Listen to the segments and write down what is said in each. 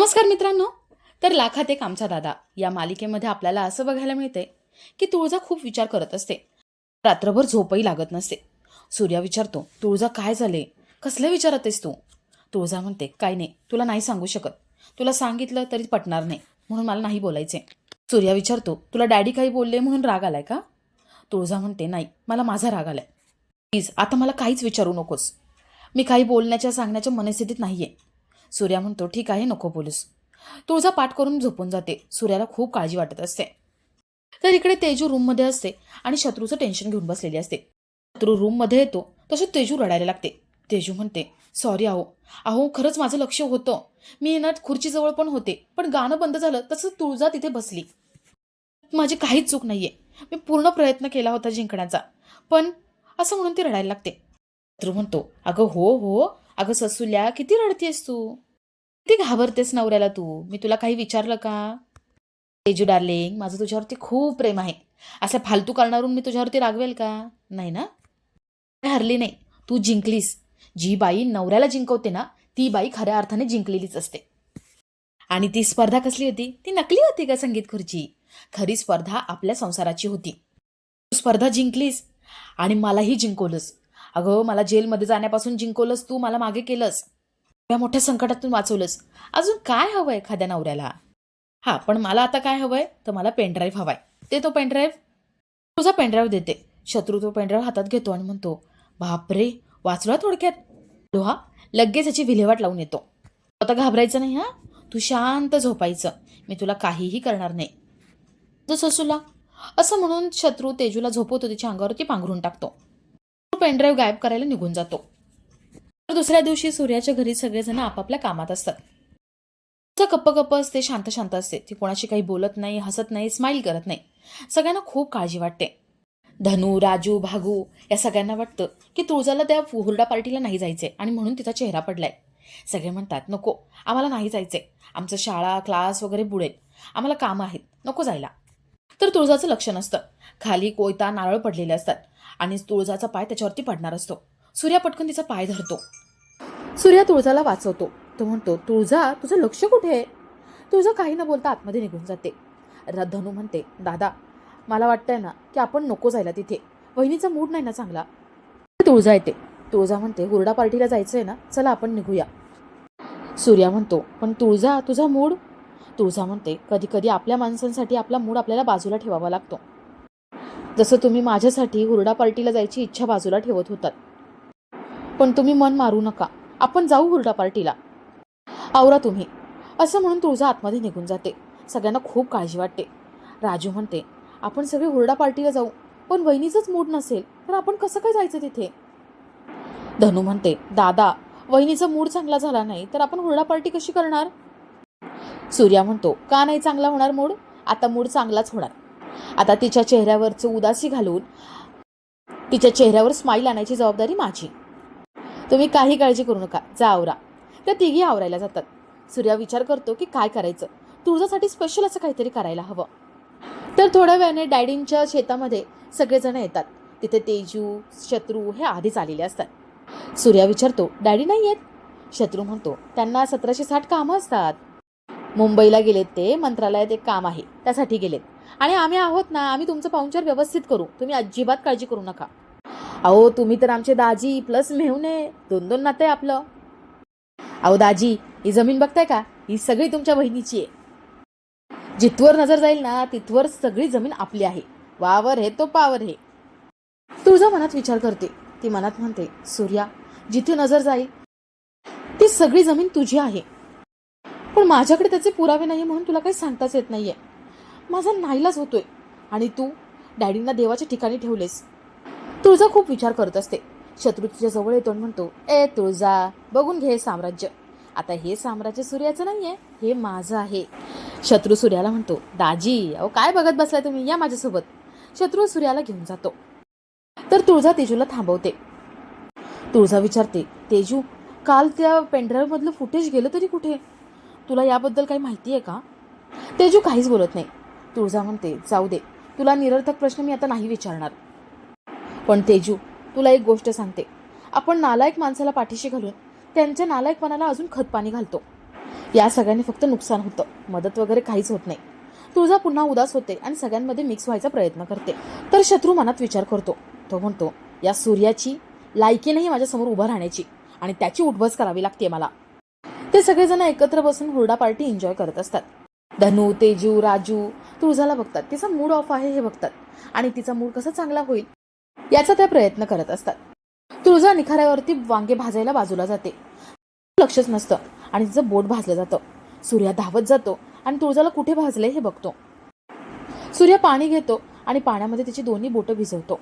नमस्कार मित्रांनो. तर लाखात एक आमचा दादा या मालिकेमध्ये आपल्याला असं बघायला मिळते की तुळजा खूप विचार करत असते. रात्रभर झोपही लागत नसते. सूर्या विचारतो तुळजा काय झाले कसल्या विचारत आहेस तू? तुळजा म्हणते काय नाही तुला नाही सांगू शकत. तुला सांगितलं तरी पटणार नाही म्हणून मला नाही बोलायचे सूर्या विचारतो तुला डॅडी काही बोलले म्हणून राग आलाय का? तुळजा म्हणते नाही मला माझा राग आलाय. प्लीज आता मला काहीच विचारू नकोस. मी काही बोलण्याच्या सांगण्याच्या मनस्थितीत नाही आहे सूर्या म्हणतो ठीक आहे नको बोलूस. तुळजा पाठ करून झोपून जाते. सूर्याला खूप काळजी वाटत असते. तर इकडे तेजू रूममध्ये असते आणि शत्रूचं टेन्शन घेऊन बसलेली असते. शत्रू रूममध्ये येतो तसे तेजू रडायला लागते. तेजू म्हणते सॉरी अहो अहो खरंच माझं लक्ष होतं. मी ना खुर्चीजवळ पण होते पण गाणं बंद झालं तसं तुळजा तिथे बसली. माझी काहीच चूक नाहीये. मी पूर्ण प्रयत्न केला होता जिंकण्याचा. पण असं म्हणून ती रडायला लागते. शत्रू म्हणतो अगं हो हो. अगं ससुल्या किती रडतेस तू? किती घाबरतेस नवऱ्याला तू? मी तुला काही विचारलं का? तेजू डार्लिंग माझं तुझ्यावरती खूप प्रेम आहे. असं फालतू करणारून मी तुझ्यावरती रागवेल का? नाही ना? हरली नाही. तू जिंकलीस. जी बाई नवऱ्याला जिंकवते ना ती बाई खऱ्या अर्थाने जिंकलेलीच असते. आणि ती स्पर्धा कसली होती? ती नकली होती का संगीत खुर्ची. खरी स्पर्धा आपल्या संसाराची होती. तू स्पर्धा जिंकलीस आणि मलाही जिंकवलंस. अगं मला जेलमध्ये जाण्यापासून जिंकवलंस तू मला मागे केलंस. या मोठ्या संकटातून वाचवलंस. अजून काय हवं एखाद्या नवऱ्याला? हां पण मला आता काय हवंय? तर मला पेनड्राईव्ह हवाय. ते तो पेनड्राईव्ह तुझा पेनड्राईव्ह देते. शत्रू तो पेनड्राईव्ह हातात घेतो आणि म्हणतो बापरे वाचला थोडक्यात. लोहा लगेच याची विल्हेवाट लावून येतो. आता घाबरायचं नाही हा? तू शांत झोपायचं. मी तुला काहीही करणार नाही. तो ससूला असं म्हणून शत्रू तेजूला झोपवतो तिच्या अंगावरती पांघरून टाकतो. पेनड्राईव्ह गायब करायला निघून जातो. तर दुसऱ्या दिवशी सूर्याच्या घरी सगळेजण आपापल्या कामात असतात. तिचं गप्प गप्प असते शांत शांत असते. ती कोणाशी काही बोलत नाही हसत नाही स्माईल करत नाही. सगळ्यांना खूप काळजी वाटते. धनू राजू भागू या सगळ्यांना वाटतं की तुळजाला त्या हुरडा पार्टीला नाही जायचे आणि म्हणून तिचा चेहरा पडलाय. सगळे म्हणतात नको आम्हाला नाही जायचे आमचं शाळा क्लास वगैरे बुडेल. आम्हाला कामं आहेत. नको जायला. तर तुळजाचं लक्ष नसतं. खाली कोयता नारळ पडलेले असतात आणि तुळजाचा पाय त्याच्यावरती पडणार असतो. सूर्या पटकन तिचा पाय धरतो. सूर्या तुळजाला वाचवतो. तो म्हणतो तुळजा तुझं लक्ष कुठे आहे? तुळजा काही न बोलता आतमध्ये निघून जाते. धनू म्हणते दादा मला वाटतंय ना की आपण नको जायला तिथे. वहिनीचा मूड नाही ना चांगला. तुळजा येते. तुळजा म्हणते हुरडा पार्टीला जायचं आहे ना चला आपण निघूया. सूर्या म्हणतो पण तुळजा तुझा मूड तुळजा म्हणते कधी कधी आपल्या माणसांसाठी आपला मूड आपल्याला बाजूला ठेवावा लागतो. जसं तुम्ही माझ्यासाठी हुरडा पार्टीला जायची इच्छा बाजूला ठेवत होतात. पण तुम्ही मन मारू नका. आपण जाऊ हुरडा पार्टीला. आवरा तुम्ही. असं म्हणून तुळजा आतमध्ये निघून जाते. सगळ्यांना खूप काळजी वाटते. राजू म्हणते आपण सगळे हुरडा पार्टीला जाऊ. पण वहिनीचंच मूड नसेल तर आपण कसं काय जायचं तिथे? धनू म्हणते दादा वहिनीचा मूड चांगला झाला नाही तर आपण हुरडा पार्टी कशी करणार? सूर्या म्हणतो का नाही चांगला होणार मूड? आता मूड चांगलाच होणार. आता तिच्या चेहऱ्यावरचं उदासी घालून तिच्या चेहऱ्यावर स्माईल आणायची जबाबदारी माझी. तुम्ही काही काळजी करू नका. जा आवरा. त्या तिघी आवरायला जातात. सूर्या विचार करतो की काय करायचं? तुळजासाठी स्पेशल असं काहीतरी करायला हवं. तर थोड्या वेळाने डॅडींच्या शेतामध्ये सगळेजण येतात. तिथे तेजू शत्रू हे आधीच आलेले असतात. सूर्या विचारतो डॅडी नाही आहेत शत्रू म्हणतो त्यांना सतराशे साठ कामं असतात. मुंबईला गेलेत ते मंत्रालयात एक काम आहे. त्यासाठी गेलेत. आणि आम्ही आहोत ना आम्ही तुमचं पाहुणचार व्यवस्थित करू. तुम्ही अजिबात काळजी करू नका. अहो तुम्ही तर आमचे दाजी प्लस मेहुणे दोन दोन नाते आहे आपलं. अहो दाजी ही जमीन बघताय का? ही सगळी तुमच्या बहिणीची आहे. जिथवर नजर जाईल ना तिथवर सगळी जमीन आपली आहे. वावर हे तो पावर हे. तुळजा मनात विचार करते. ती मनात म्हणते सूर्या जिथे नजर जाईल ती सगळी जमीन तुझी आहे. पण माझ्याकडे त्याचे पुरावे नाही म्हणून तुला काही सांगताच येत नाहीये. माझा नाईलाज होतोय. आणि तू डॅडींना देवाच्या ठिकाणी ठेवलेस. तुळजा खूप विचार करत असते. शत्रू तुझ्या जवळ येतो आणि म्हणतो ए तुळजा बघून घे साम्राज्य. आता हे साम्राज्य सूर्याचं नाही आहे हे माझं आहे. शत्रू सूर्याला म्हणतो दाजी अहो काय बघत बसलाय तुम्ही? या माझ्यासोबत. शत्रू सूर्याला घेऊन जातो. तर तुळजा तेजूला थांबवते. तुळजा विचारते तेजू काल त्या पेनड्राईव्हमधलं फुटेज गेलं तरी कुठे? तुला याबद्दल काही माहिती आहे का? तेजू काहीच बोलत नाही. तुळजा म्हणते जाऊ दे. तुला निरर्थक प्रश्न मी आता नाही विचारणार. पण तेजू तुला एक गोष्ट सांगते. आपण नालायक माणसाला पाठीशी घालून त्यांच्या नालायकपणाला अजून खतपाणी घालतो. या सगळ्यांनी फक्त नुकसान होतं. मदत वगैरे काहीच होत नाही. तुळजा पुन्हा उदास होते आणि सगळ्यांमध्ये मिक्स व्हायचा प्रयत्न करते. तर शत्रू मनात विचार करतो. तो म्हणतो या सूर्याची लायकी नाही माझ्यासमोर उभं राहण्याची आणि त्याची उठबस करावी लागते मला. ते सगळेजण एकत्र बसून हुरडा पार्टी एन्जॉय करत असतात. धनू तेजू राजू तुळजाला बघतात. तिचा मूड ऑफ आहे हे बघतात. आणि तिचा मूड कसा चांगला होईल याचा त्या प्रयत्न करत असतात. तुळजा निखाऱ्यावरती वांगे भाजायला बाजूला जाते. लक्षच नसतं आणि तिचं बोट भाजलं जातं. सूर्या धावत जातो आणि तुळजाला कुठे भाजले हे बघतो. सूर्य पाणी घेतो आणि पाण्यामध्ये तिची दोन्ही बोटं भिजवतो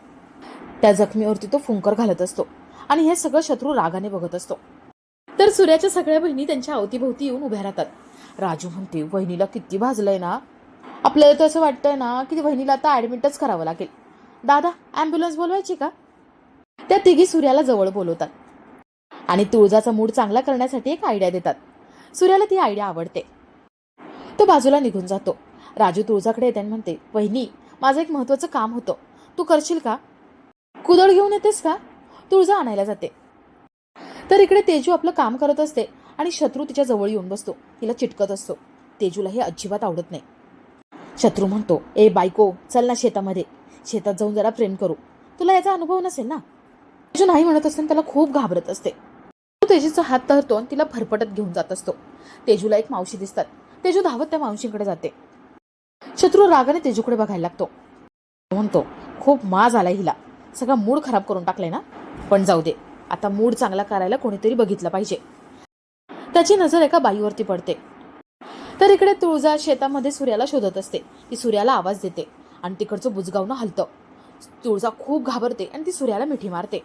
त्या जखमीवरती तो फुंकर घालत असतो आणि हे सगळं शत्रू रागाने बघत असतो. तर सूर्याच्या सगळ्या बहिणी त्यांच्या अवतीभोवती येऊन उभ्या राहतात. राजू म्हणते वहिनीला किती भाजलंय ना. आपल्याला तर असं वाटतंय ना की वहिनीला आता ॲडमिटच करावं लागेल. दादा ॲम्ब्युलन्स बोलवायची का? त्या तिघी सूर्याला जवळ बोलवतात आणि तुळजाचा मूड चांगला करण्यासाठी एक आयडिया देतात. सूर्याला ती आयडिया आवडते. तो बाजूला निघून जातो. राजू तुळजाकडे येते आणि म्हणते वहिनी माझं एक महत्वाचं काम होतं. तू करशील का? कुदळ घेऊन येतेस का? तुळजा आणायला जाते. तर इकडे तेजू आपलं काम करत असते. आणि शत्रू तिच्या जवळ येऊन बसतो. तिला चिटकत असतो. तेजूला हे अजिबात आवडत नाही. शत्रू म्हणतो ए बायको चल ना शेतामध्ये. शेतात जाऊन जरा प्रेम करू. तुला याचा अनुभव नसेल ना? तेजू नाही म्हणत असताना त्याला खूप घाबरत असते. तो तेजूचा हात धरतो आणि तिला फरफटत घेऊन जात असतो. तेजूला एक मावशी दिसतात. तेजू धावत त्या मावशींकडे जाते. शत्रू रागाने तेजूकडे बघायला लागतो. म्हणतो खूप माज आलाय हिला. सगळा मूड खराब करून टाकलाय ना? पण जाऊ दे. आता मूड चांगला करायला कोणीतरी बघितलं पाहिजे. त्याची नजर एका बाईवरती पडते. तर इकडे तुळजा शेतामध्ये सूर्याला शोधत असते. ती सूर्याला आवाज देते आणि तिकडचं बुजगावनं हलतं. तुळजा खूप घाबरते आणि ती सूर्याला मिठी मारते.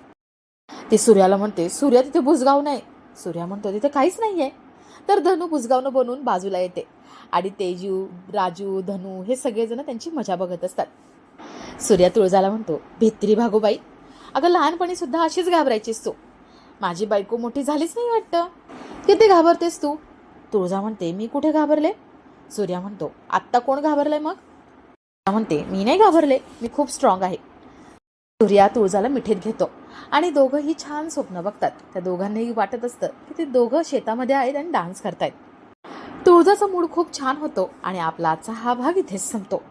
ती सूर्याला म्हणते सूर्या तिथे बुजगाव नाही. सूर्या म्हणतो तिथे काहीच नाही आहे तर धनू बुजगावनं बनवून बाजूला येते. आणि तेजू राजू धनू हे सगळेजण त्यांची मजा बघत असतात. सूर्या तुळजाला म्हणतो भित्री भागोबाई अगं लहानपणी सुद्धा अशीच घाबरायचीस तू. माझी बायको मोठी झालीच नाही वाटतं. किती घाबरतेस तू? तुळजा म्हणते मी कुठे घाबरले? सूर्या म्हणतो आत्ता कोण घाबरलंय मग? तुळजा म्हणते मी नाही घाबरले मी खूप स्ट्रॉंग आहे. सूर्या तुळजाला मिठीत घेतो आणि दोघंही छान स्वप्न बघतात. त्या दोघांनाही वाटत असतं की ते दोघं शेतामध्ये आहेत आणि डान्स करतायत. तुळजाचा मूड खूप छान होतो आणि आपला आजचा हा भाग इथेच संपतो.